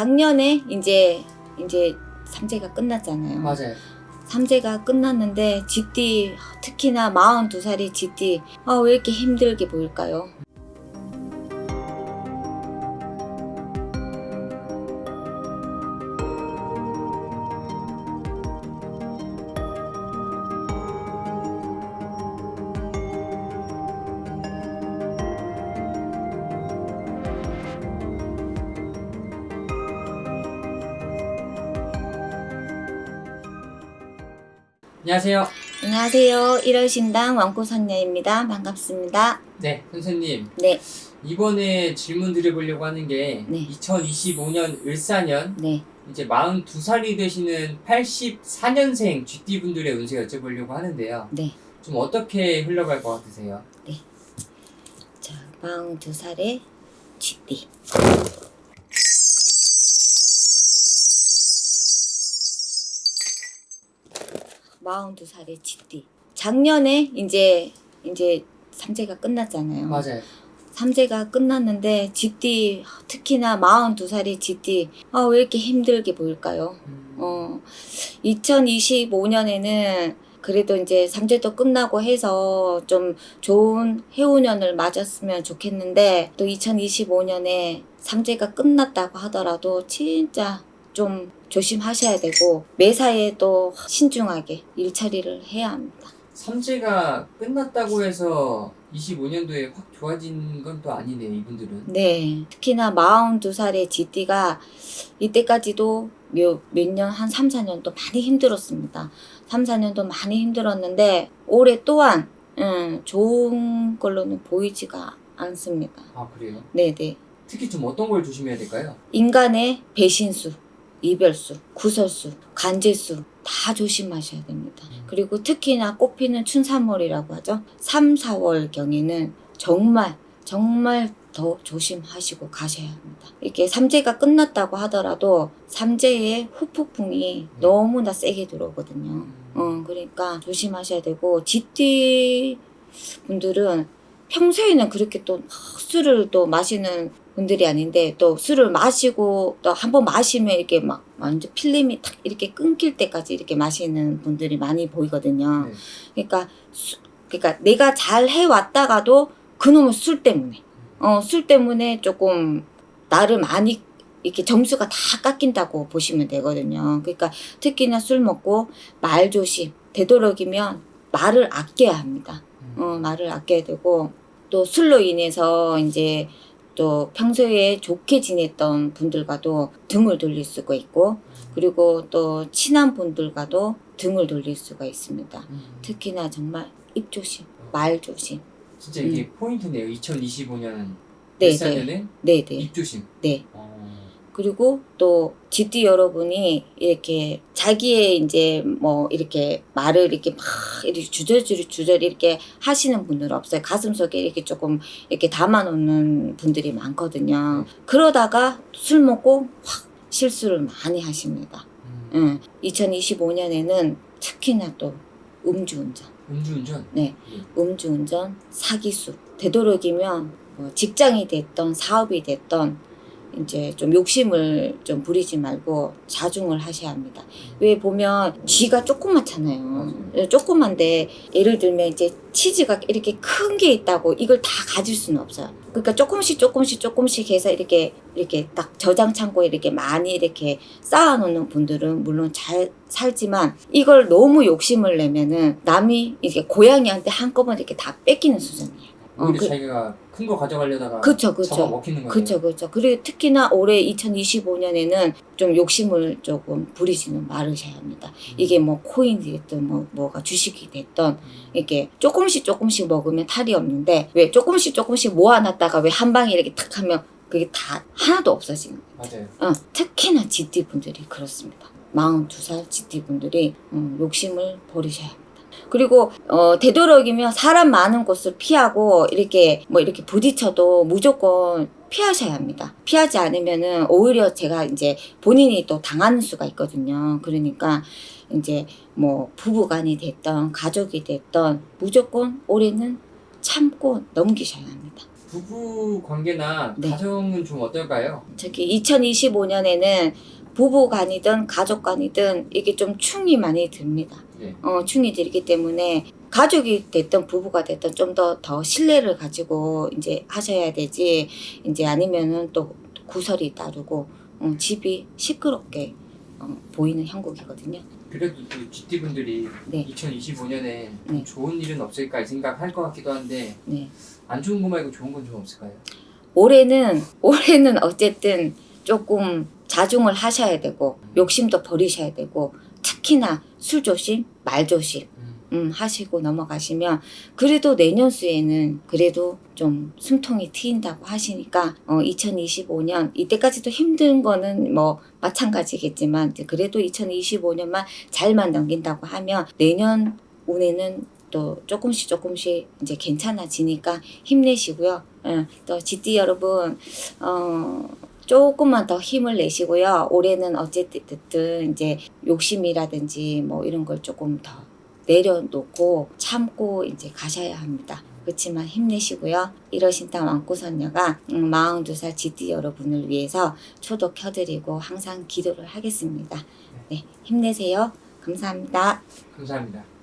작년에 이제 이제 삼재가 끝났잖아요. 맞아요. 삼재가 끝났는데 GT 특히나 42살이 GT 아, 왜 이렇게 힘들게 보일까요? 안녕하세요. 안녕하세요. 1월 신당 왕고선녀입니다. 반갑습니다. 네, 선생님. 네, 이번에 질문 드려보려고 하는 게 네. 2025년 을사년 네, 이제 42살이 되시는 84년생 GT 분들의 운세 여쭤보려고 하는데요. 네. 좀 어떻게 흘러갈 것 같으세요? 자, 42살의 GT. 마흔두 살의 GT. 작년에 이제 이제 삼재가 끝났잖아요. 맞아요. 삼재가 끝났는데 GT 특히나 42살이 GT 아, 왜 이렇게 힘들게 보일까요? 음, 어, 2025년에는 그래도 이제 삼재도 끝나고 해서 좀 좋은 해운년을 맞았으면 좋겠는데 또 2025년에 삼재가 끝났다고 하더라도 진짜 좀 조심하셔야 되고 매사에 또 신중하게 일처리를 해야 합니다. 삼재가 끝났다고 해서 25년도에 확 좋아진 건 또 아니네요, 이분들은. 네. 특히나 42살의 GT가 이때까지도 몇, 몇 년, 한 3, 4년 또 많이 힘들었습니다. 3, 4년도 많이 힘들었는데, 올해 또한, 음, 좋은 걸로는 보이지가 않습니다. 아, 그래요? 네네. 특히 좀 어떤 걸 조심해야 될까요? 인간의 배신수, 이별수, 구설수, 간제수 다 조심하셔야 됩니다. 음. 그리고 특히나 꽃피는 춘삼월이라고 하죠. 3, 4월 경에는 정말 정말 더 조심하시고 가셔야 합니다. 이렇게 삼재가 끝났다고 하더라도 삼재의 후폭풍이 너무나 세게 들어오거든요. 어, 그러니까 조심하셔야 되고 GT 분들은 평소에는 그렇게 또 술을 또 마시는 분들이 아닌데 또 술을 마시고 또 한 번 마시면 이렇게 막 완전 필름이 탁 이렇게 끊길 때까지 이렇게 마시는 분들이 많이 보이거든요. 네. 그러니까 수, 그러니까 내가 잘 해왔다가도 그놈의 술 때문에 어 술 때문에 조금 나를 많이 이렇게 점수가 다 깎인다고 보시면 되거든요. 그러니까 특히나 술 먹고 말 조심 되도록이면 말을 아껴야 합니다. 음. 어, 말을 아껴야 되고 또 술로 인해서 이제 또 평소에 좋게 지냈던 분들과도 등을 돌릴 수가 있고 그리고 또 친한 분들과도 등을 돌릴 수가 있습니다. 음. 특히나 정말 입 조심, 말 조심. 진짜 이게 포인트네요. 2025년 음. 네, 네, 네, 입 조심. 네. 어. 그리고 또 GT 여러분이 이렇게 자기의 이제 뭐 이렇게 말을 이렇게 막 이렇게 주저주저 주저리 이렇게 하시는 분들은 없어요. 가슴 속에 이렇게 조금 이렇게 담아놓는 분들이 많거든요. 그러다가 술 먹고 확 실수를 많이 하십니다. 음. 응. 2025년에는 특히나 또 음주운전, 음주운전. 네, 예. 음주운전, 사기수 되도록이면 뭐 직장이 됐던 사업이 됐던 이제 좀 욕심을 좀 부리지 말고 자중을 하셔야 합니다. 왜 보면 쥐가 조그맣잖아요. 조그만데 예를 들면 이제 치즈가 이렇게 큰 게 있다고 이걸 다 가질 수는 없어요. 그러니까 조금씩 조금씩 조금씩 해서 이렇게 이렇게 딱 저장 창고에 이렇게 많이 이렇게 쌓아놓는 분들은 물론 잘 살지만 이걸 너무 욕심을 내면은 남이 이게 고양이한테 한꺼번에 이렇게 다 뺏기는 수준이에요. 오히려 그- 자기가 큰 거 가져가려다가 그쵸, 그쵸. 잡아 먹히는 거예요. 그렇죠, 그렇죠. 그리고 특히나 올해 2025년에는 좀 욕심을 조금 부리지는 말으셔야 합니다. 이게 뭐 코인이 됐든 뭐 뭐가 주식이 됐든 이렇게 조금씩 조금씩 먹으면 탈이 없는데 왜 조금씩 조금씩 모아놨다가 왜 한 방에 이렇게 탁 하면 그게 다 하나도 없어지는 거예요. 맞아요. 어, 특히나 GT 분들이 그렇습니다. 42살 GT 분들이 음, 욕심을 버리셔야 합니다. 그리고 어, 되도록이면 사람 많은 곳을 피하고 이렇게 뭐 이렇게 부딪혀도 무조건 피하셔야 합니다. 피하지 않으면은 오히려 제가 이제 본인이 또 당하는 수가 있거든요. 그러니까 이제 뭐 부부간이 됐던 가족이 됐던 무조건 올해는 참고 넘기셔야 합니다. 부부 관계나 네. 가정은 좀 어떨까요? 저기 2025년에는 부부 간이든 가족 간이든 이게 좀 충이 많이 듭니다. 네. 어, 충이 들기 때문에 가족이 됐든 부부가 됐든 좀더더 신뢰를 가지고 이제 하셔야 되지 이제 아니면은 또 구설이 따르고 어, 집이 시끄럽게 어, 보이는 형국이거든요. 그래도 또 GT 분들이 네. 2025년에 네. 좋은 일은 없을까 이 생각할 것 같기도 한데 네. 안 좋은 거 말고 좋은 건 좀 없을까요? 올해는 올해는 어쨌든 조금 자중을 하셔야 되고 욕심도 버리셔야 되고 특히나 술 조심, 말 조심 음. 음, 하시고 넘어가시면 그래도 내년 수에는 그래도 좀 숨통이 트인다고 하시니까 어, 2025년 이때까지도 힘든 거는 뭐 마찬가지겠지만 그래도 2025년만 잘만 넘긴다고 하면 내년 운에는 또 조금씩 조금씩 이제 괜찮아지니까 힘내시고요. 예, 또 GT 여러분 어 조금만 더 힘을 내시고요. 올해는 어쨌든 이제 욕심이라든지 뭐 이런 걸 조금 더 내려놓고 참고 이제 가셔야 합니다. 그렇지만 힘내시고요. 이러신다 왕고선녀가 음, 42살 GT 여러분을 위해서 초도 켜드리고 항상 기도를 하겠습니다. 네, 힘내세요. 감사합니다. 감사합니다.